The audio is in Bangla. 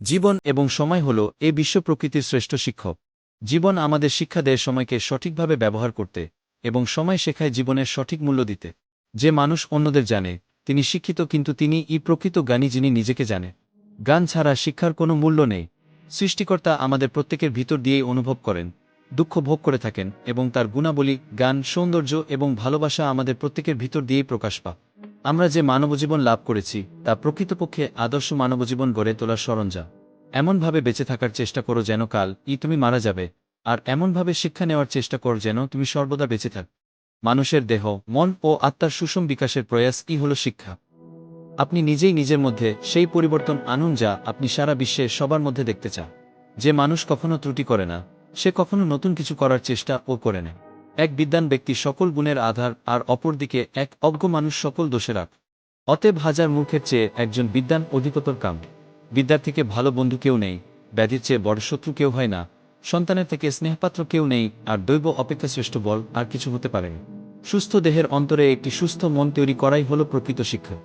জীবন এবং সময় হল এ বিশ্ব প্রকৃতির শ্রেষ্ঠ শিক্ষক। জীবন আমাদের শিক্ষা দেয় সময়কে সঠিকভাবে ব্যবহার করতে এবং সময় শেখায় জীবনের সঠিক মূল্য দিতে। যে মানুষ অন্যদের জানে, তিনি শিক্ষিত কিন্তু তিনি ই প্রকৃত জ্ঞানী যিনি নিজেকে জানে। গান ছাড়া শিক্ষার কোনো মূল্য নেই। সৃষ্টিকর্তা আমাদের প্রত্যেকের ভিতর দিয়েই অনুভব করেন, দুঃখ ভোগ করে থাকেন এবং তার গুণাবলী গান সৌন্দর্য এবং ভালোবাসা আমাদের প্রত্যেকের ভিতর দিয়েই প্রকাশ পা আমরা যে মানবজীবন লাভ করেছি, তা প্রকৃতপক্ষে আদর্শ মানবজীবন গড়ে তোলার সরঞ্জাম। এমনভাবে বেঁচে থাকার চেষ্টা করো যেন কাল ই তুমি মারা যাবে, আর এমনভাবে শিক্ষা নেওয়ার চেষ্টা করো যেন তুমি সর্বদা বেঁচে থাক। মানুষের দেহ, মন ও আত্মার সুষম বিকাশের প্রয়াস ই হল শিক্ষা। আপনি নিজেই নিজের মধ্যে সেই পরিবর্তন আনুন যা আপনি সারা বিশ্বে সবার মধ্যে দেখতে চান। যে মানুষ কখনো ত্রুটি করে না, সে কখনো নতুন কিছু করার চেষ্টা ও করে না। এক বিদ্যান ব্যক্তি সকল গুণের আধার আর অপরদিকে এক অজ্ঞ মানুষ সকল দোষের আগ অতএব হাজার মূর্খের চেয়ে একজন বিদ্যান অধিকতর কাম। বিদ্যার থেকে ভালো বন্ধু কেউ নেই, ব্যাধির চেয়ে বড় শত্রু কেউ হয় না, সন্তানের থেকে স্নেহপাত্র কেউ নেই, আর দৈব অপেক্ষা শ্রেষ্ঠ বল আর কিছু হতে পারে। সুস্থ দেহের অন্তরে একটি সুস্থ মন তৈরি করাই হল প্রকৃত শিক্ষা।